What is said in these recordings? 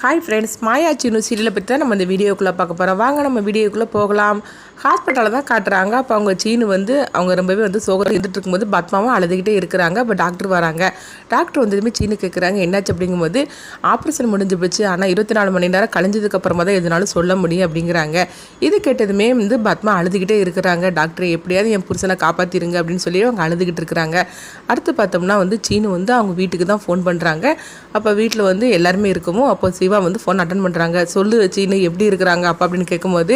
Hi friends மாயாச்சின்னு சீரியலை பற்றி தான் நம்ம இந்த வீடியோக்குள்ளே பார்க்க போகிறோம் வாங்க நம்ம வீடியோக்குள்ளே போகலாம். ஹாஸ்பிட்டலில் தான் காட்டுறாங்க. அப்போ அவங்க சீனு வந்து அவங்க ரொம்பவே வந்து சோகம் இருந்துட்டு இருக்கும்போது பத்மாவும் அழுதுகிட்டே இருக்கிறாங்க. அப்போ டாக்டர் வராங்க. டாக்டர் வந்ததுமே சீனு கேட்குறாங்க என்னாச்சு? அப்படிங்கும்போது ஆப்ரேஷன் முடிஞ்சு போச்சு. ஆனால் இருபத்தி நாலு மணி நேரம் கழிஞ்சதுக்கப்புறமா தான் எதுனாலும் சொல்ல முடியும் அப்படிங்கிறாங்க. இது கேட்டதுமே வந்து பத்மா அழுதுகிட்டே இருக்கிறாங்க. டாக்டர் எப்படியாவது என் புருஷனை காப்பாற்றிருங்க அப்படின்னு சொல்லி அவங்க அழுதுகிட்டு இருக்கிறாங்க. அடுத்து பார்த்தோம்னா வந்து சீனு வந்து அவங்க வீட்டுக்கு தான் ஃபோன் பண்ணுறாங்க அப்போ வீட்டில் வந்து எல்லாருமே இருக்கவும் அப்போ சிவா வந்து ஃபோன் அட்டன் பண்ணுறாங்க சொல்லு சீனு எப்படி இருக்கிறாங்க அப்பா அப்படின்னு கேட்கும்போது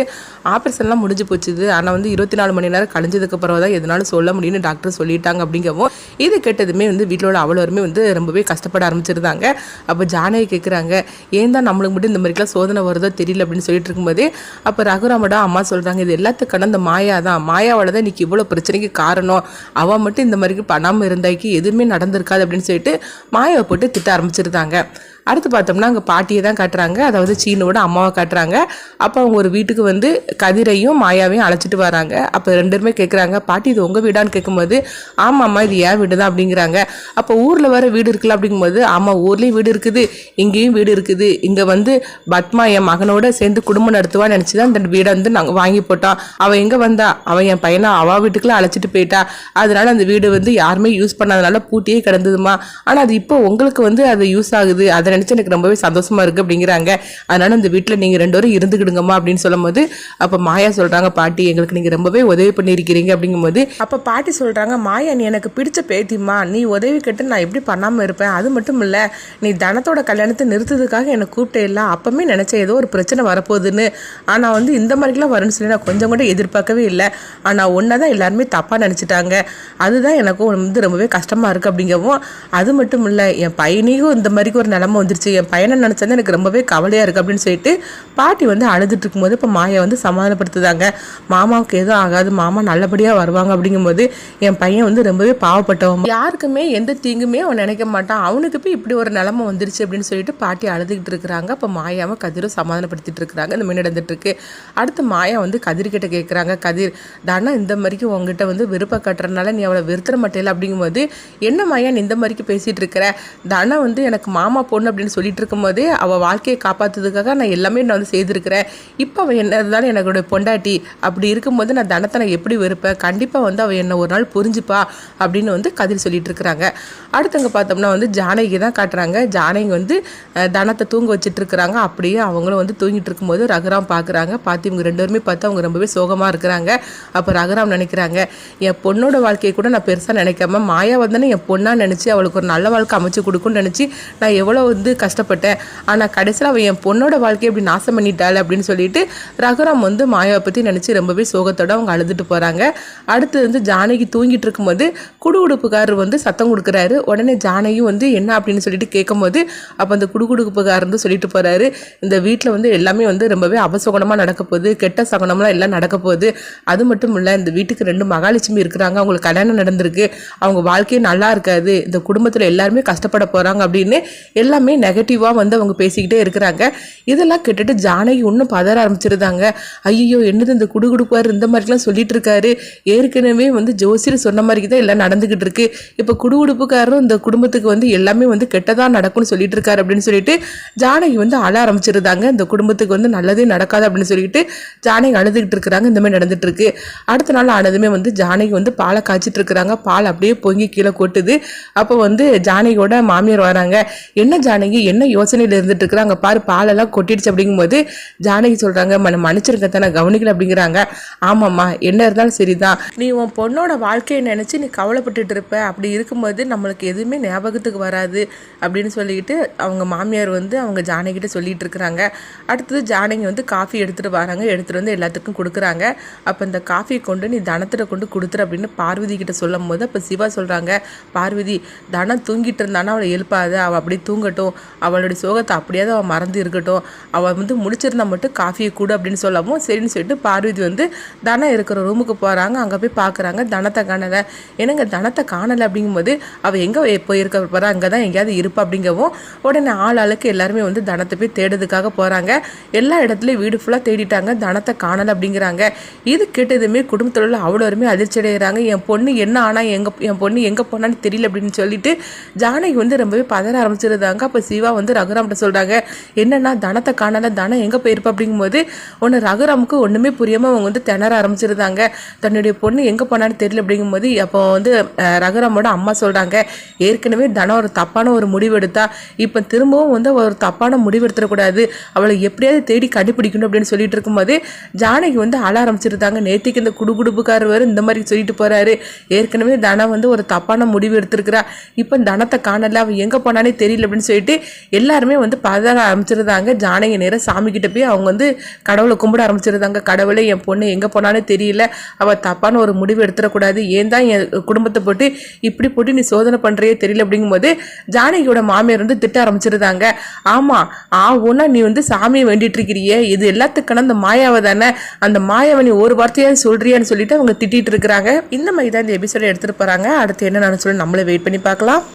ஆப்ரேஷன்லாம் முடிஞ்சு போச்சுது. ஆனால் வந்து இருபத்தி நாலு மணி நேரம் கழிஞ்சதுக்கு அப்புறம் தான் எதனாலும் சொல்ல முடியும்னு டாக்டர் சொல்லிட்டாங்க அப்படிங்கவும் இது கேட்டதுமே வந்து வீட்டில் உள்ள அவ்வளோருமே வந்து ரொம்பவே கஷ்டப்பட ஆரம்பிச்சிருந்தாங்க. அப்போ ஜானகி கேட்குறாங்க ஏன் தான் நம்மளுக்கு மட்டும் இந்த மாதிரிலாம் சோதனை வருதோ தெரியல? அப்படின்னு சொல்லிட்டு இருக்கும்போது அப்போ ரகுராமடா அம்மா சொல்கிறாங்க இது எல்லாத்துக்கான அந்த மாயா தான். மாயாவோட தான் இன்னைக்கு இவ்வளோ பிரச்சனைக்கு காரணம். அவள் மட்டும் இந்த மாதிரி பண்ணாமல் இருந்தாக்கி எதுவுமே நடந்திருக்காது. அப்படின்னு சொல்லிட்டு மாயாவை போட்டு திட்ட ஆரம்பிச்சிருந்தாங்க. அடுத்து பார்த்தோம்னா அங்கே பாட்டியை தான் காட்டுறாங்க. அதாவது சீனோட அம்மாவை காட்டுறாங்க. அப்போ அவங்க ஒரு வீட்டுக்கு வந்து கதிரையும் மாயாவையும் அழைச்சிட்டு வராங்க. அப்போ ரெண்டுமே கேட்குறாங்க பாட்டி இது உங்கள் வீடான்னு கேட்கும்போது ஆமாம்மா இது ஏன் வீடு தான் அப்படிங்கிறாங்க. அப்போ ஊரில் வர வீடு இருக்குல்ல அப்படிங்கும்போது ஆமாம் ஊர்லேயும் வீடு இருக்குது இங்கேயும் வீடு இருக்குது. இங்கே வந்து பத்மா என் மகனோட சேர்ந்து குடும்பம் நடத்துவான்னு நினச்சி தான் இந்த வீடை வந்து நாங்கள் வாங்கி போட்டோம். அவள் எங்கே வந்தா? அவள் என் பையனை அவள் வீட்டுக்குள்ள அழைச்சிட்டு போயிட்டா. அதனால அந்த வீடு வந்து யாருமே யூஸ் பண்ணாதனால பூட்டியே கிடந்ததுமா. ஆனால் அது இப்போ உங்களுக்கு வந்து அது யூஸ் ஆகுது. அதை நினச்சி எனக்கு ரொம்பவே சந்தோஷமா இருக்கு அப்படிங்கிறாங்க. அதனால இந்த வீட்டில் நீங்கள் ரெண்டு பேரும் இருந்துக்கிடுங்கம்மா அப்படின்னு சொல்லும்போது அப்போ மாயா சொல்கிறாங்க பாட்டி எங்களுக்கு நீங்கள் ரொம்பவே உதவி பண்ணியிருக்கிறீங்க. அப்படிங்கும்போது அப்போ பாட்டி சொல்கிறாங்க மாயா நீ எனக்கு பிடிச்ச பேத்திம்மா. நீ உதவி கேட்டு நான் எப்படி பண்ணாமல் இருப்பேன்? அது மட்டும் இல்லை நீ தனத்தோட கல்யாணத்தை நிறுத்ததுக்காக என்னை கூப்பிட்டே இல்லை அப்பவுமே நினச்சேன் ஏதோ ஒரு பிரச்சனை வரப்போகுதுன்னு. ஆனால் வந்து இந்த மாதிரிலாம் வரும்னு சொல்லி நான் கொஞ்சம் கூட எதிர்பார்க்கவே இல்லை. ஆனால் ஒன்றை தான் எல்லாருமே தப்பாக நினச்சிட்டாங்க. அதுதான் எனக்கும் வந்து ரொம்பவே கஷ்டமாக இருக்குது அப்படிங்கவும் அது மட்டும் இல்லை என் பையனையும் இந்த மாதிரிக்கு ஒரு நிலமை வந்துருச்சு. என் பையனை நினச்சது எனக்கு ரொம்பவே கவலையாக இருக்குது அப்படின்னு சொல்லிட்டு பாட்டி வந்து அழுதுட்டு இருக்கும்போது இப்போ மாயை வந்து சமாதானப்படுத்துதாங்க. மாமாவுக்கு எதுவும் ஆகாது. மாமா நல்லபடியாக வருவாங்க அப்படிங்கும்போது என் பையன் வந்து ரொம்பவே பாவப்பட்டவன். யாருக்குமே எந்த தீங்குமே அவன் நினைக்க மாட்டான். அவனுக்கு போய் இப்படி ஒரு நிலமை வந்துருச்சு அப்படின்னு சொல்லிட்டு பாட்டி அழுதுகிட்டு இருக்கிறாங்க. அப்போ மாயாவை கதிரும் சமாதானப்படுத்திட்டு இருக்கிறாங்க. இந்த மீன் நடந்துட்டு இருக்கு. அடுத்து மாயா வந்து கதிர்கிட்ட கேட்குறாங்க கதிர் தானா இந்த மாதிரிக்கு உங்ககிட்ட வந்து விருப்ப கட்டுறதுனால நீ அவளை வெறுத்துற மாட்டேல? அப்படிங்கும்போது என்ன மாயா நீ இந்த மாதிரிக்கு பேசிட்டு இருக்கிற? தானா வந்து எனக்கு மாமா பொண்ணு அப்படின்னு சொல்லிட்டு இருக்கும்போது அவள் வாழ்க்கையை காப்பாற்றுறதுக்காக நான் எல்லாமே நான் வந்து செய்திருக்கிறேன். இப்போ அவள் என்ன இருந்தாலும் எனக்குடைய பொண்டாட்டி? அப்படி இருக்கும்போது நான் தனத்தை நான் எப்படி வெறுப்பேன் கண்டிப்பாக வந்து அவள் என்னை ஒரு நாள் புரிஞ்சுப்பா அப்படின்னு வந்து கதிர் சொல்லிட்டு இருக்கிறாங்க அடுத்தவங்க பார்த்தோம்னா வந்து ஜானகி தான் காட்டுறாங்க. ஜானகி வந்து தனத்தை தூங்க வச்சுட்டு இருக்கிறாங்க அப்படியே அவங்களும் வந்து தூங்கிட்டு இருக்கும்போது ரகுராம் பார்க்குறாங்க பார்த்து இவங்க ரெண்டு பேருமே பார்த்து அவங்க ரொம்பவே சோகமாக இருக்கிறாங்க. அப்போ ரகுராம் நினைக்கிறாங்க என் பொண்ணோட வாழ்க்கையை கூட நான் பெருசாக நினைக்காம மாயா வந்தனே என் பொண்ணாக நினச்சி அவளுக்கு ஒரு நல்ல வாழ்க்கை அமைச்சு கொடுக்கும்னு நினச்சி நான் எவ்வளோ வந்து கஷ்டப்பட்டேன். ஆனால் கடைசியில் அவள் என் பொண்ணோட வாழ்க்கையை இப்படி நாசம் பண்ணிட்டாள் அப்படின்னு சொல்லிட்டு ரகுராம் வந்து மாயாவை பற்றி நினச்சி ரொம்பவே சோகத்தோட அவங்க அழுதுட்டு போகிறாங்க அடுத்து வந்து ஜானகி தூங்கிட்டு இருக்கும்போது குடுகுடுப்புக்காரர் வந்து சத்தம் கொடுக்குறாரு. உடனே ஜானகியும் வந்து என்ன அப்படின்னு சொல்லிட்டு கேட்கும்போது அப்போ அந்த குடுகுடுப்புக்காரர் வந்து சொல்லிட்டு போகிறாரு இந்த வீட்டில் வந்து எல்லாமே வந்து ரொம்பவே அபசகுணமாக நடக்க போகுது. கெட்ட சகுனம்லாம் எல்லாம் நடக்க போகுது. அது மட்டும் இல்லை இந்த வீட்டுக்கு ரெண்டு மகாலட்சுமி இருக்கிறாங்க. அவங்களுக்கு கல்யாணம் நடந்திருக்கு. அவங்க வாழ்க்கையே நல்லா இருக்காது. இந்த குடும்பத்தில் எல்லாருமே கஷ்டப்பட போகிறாங்க அப்படின்னு எல்லாமே நெகட்டிவாக வந்து அவங்க பேசிக்கிட்டே இருக்கிறாங்க. இதெல்லாம் கேட்டுட்டு ஜானகி இன்னும் பதற ஆரம்பிச்சிருந்தாங்க. ஐயோ என்னது இந்த குடுகுடுப்பார் இந்த மாதிரிலாம் சொல்லிட்டு இருக்காரு. ஏற்கனவே வந்து ஜோசியர் சொன்ன மாதிரி தான் எல்லாம் நடந்துகிட்டு இருக்கு. இப்போ குடுகுடுப்புக்காரரும் இந்த குடும்பத்துக்கு வந்து எல்லாமே வந்து கெட்டதா நடக்கும்னு சொல்லிட்டு இருக்காரு அப்படின்னு சொல்லிட்டு ஜானகி வந்து அழ ஆரம்பிச்சிருந்தாங்க. இந்த குடும்பத்துக்கு வந்து நல்லதே நடக்காது அப்படின்னு சொல்லிட்டு ஜானகி அழுதுகிட்டு இருக்கிறாங்க. இந்த மாதிரி நடந்துட்டு இருக்கு. அடுத்த நாள் ஆனதுமே வந்து ஜானகி வந்து பாலை காய்ச்சிட்டு இருக்கிறாங்க. பால் அப்படியே பொங்கி கீழே கொட்டுது. அப்போ வந்து ஜானகியோட மாமியார் வராங்க. என்ன ஜானகி? என்ன யோசனையில் இருந்துட்டு இருக்கிறாங்க பாரு பாலெல்லாம் கொட்டிடுச்சு அப்படிங்கும்போது ஜானகி சொல்றாங்க மன மன்னிச்சிருக்க தானே கவனிக்கல அப்படிங்கிறாங்க. ஆமாம்மா என்ன இருந்தாலும் சரிதான். நீ உன் பொண்ணோட வாழ்க்கையை நினைச்சு நீ கவலைப்பட்டுட்டு இருப்ப. அப்படி இருக்கும்போது நம்மளுக்கு எதுவுமே ஞாபகத்துக்கு வராது அப்படின்னு சொல்லிட்டு அவங்க மாமியார் வந்து அவங்க ஜானகிட்ட சொல்லிட்டு இருக்கிறாங்க அடுத்தது ஜானகி வந்து காஃபி எடுத்துட்டு வராங்க. எடுத்துட்டு வந்து எல்லாத்துக்கும் கொடுக்குறாங்க. அப்போ இந்த காஃபியை கொண்டு நீ தனத்தில் கொண்டு கொடுத்துரு அப்படின்னு பார்வதி கிட்ட சொல்லும் போது அப்போ சிவா சொல்கிறாங்க பார்வதி தனம் தூங்கிட்டு இருந்தானா? அவளை எழுப்பாத. அவள் அப்படியே தூங்கட்டும். அவளுடைய சோகத்தை அப்படியாவது அவள் மறந்து இருக்கட்டும். அவள் வந்து முடிச்சிருந்தா மட்டும் காஃபியை கொடு அப்படின்னு சொல்லவும் சரின்னு சொல்லிட்டு பார்வதி வந்து தனம் இருக்கிற ரூமுக்கு போகிறாங்க அங்கே போய் பார்க்குறாங்க தனத்தை காணலை. ஏன்னா தனத்தை காணலை அப்படிங்கும்போது அவள் எங்கே போயிருக்க? போகிறா அங்கே தான் எங்கேயாவது இருப்பா அப்படிங்கவும் உடனே ஆள் ஆளுக்கு எல்லாருமே வந்து தனத்தை போய் தேடுறதுக்காக போகிறாங்க எல்லா இடத்துலையும் வீடு ஃபுல்லாக தேடிட்டாங்க. தனத்தை காணலை அப்படிங்கிறாங்க. இது கேட்டதுமே குடும்பத்தில் உள்ள அவ்வளோருமே அதிர்ச்சி அடைகிறாங்க. என் பொண்ணு என்ன ஆனால் எங்கே என் பொண்ணு எங்கே போனான்னு தெரியல அப்படின்னு சொல்லிட்டு ஜானகி வந்து ரொம்பவே பதற ஆரம்பிச்சிருந்தாங்க இப்போ சிவா வந்து ரகுராம்கிட்ட சொல்கிறாங்க என்னென்னா தனத்தை காணல தனம் எங்கே போயிருப்பா? அப்படிங்கும்போது ஒன்று ரகுராமுக்கு ஒன்றுமே புரியாமல் அவங்க வந்து திணற ஆரம்பிச்சிருந்தாங்க. தன்னுடைய பொண்ணு எங்கே போனான்னு தெரியல அப்படிங்கும்போது அப்போ வந்து ரகுராமோட அம்மா சொல்கிறாங்க ஏற்கனவே தனம் ஒரு தப்பான ஒரு முடிவு எடுத்தா இப்போ திரும்பவும் வந்து ஒரு தப்பான முடிவு எடுத்துடக்கூடாது. அவளை எப்படியாவது தேடி கண்டுபிடிக்கணும் அப்படின்னு சொல்லிட்டு இருக்கும்போது ஜானகி வந்து அழ ஆரம்பிச்சிருந்தாங்க. நேத்திக்கு இந்த குடுகுடுப்புக்காரர் வேறு இந்த மாதிரி சொல்லிட்டு போகிறாரு ஏற்கனவே தனம் வந்து ஒரு தப்பான முடிவு எடுத்திருக்கிறா. இப்போ தனத்தை காணல அவள் எங்கே போனானே தெரியல அப்படின்னு சொல்லிட்டு எல்லாருமே வந்து பதற ஆரம்பிச்சிருந்தாங்க. ஜானகி நேரம் சாமி கிட்ட போய் அவங்க வந்து கடவுளை கும்பிட ஆரம்பிச்சிருந்தாங்க. கடவுளை என் பொண்ணு எங்கே போனாலும் தெரியல. அவள் தப்பான ஒரு முடிவு எடுத்துடக்கூடாது. ஏன் தான் என் குடும்பத்தை போட்டு இப்படி போட்டு நீ சோதனை பண்ணுறியே தெரியல அப்படிங்கும்போது ஜானகியோட மாமியார் வந்து திட்ட ஆரம்பிச்சிருந்தாங்க. ஆமாம் ஆ ஒன்றா நீ வந்து சாமியை வேண்டிட்டு இருக்கிறியே. இது எல்லாத்துக்கான அந்த மாயாவை தானே. அந்த மாயாவை நீ ஒரு வார்த்தையாக சொல்றியான்னு சொல்லிட்டு அவங்க திட்டிட்டு இருக்கிறாங்க. இந்த மாதிரி தான் இந்த எபிசோட எடுத்துகிட்டு போகிறாங்க அடுத்து என்ன நான் சொல்லி நம்மளே வெயிட் பண்ணி பார்க்கலாம்.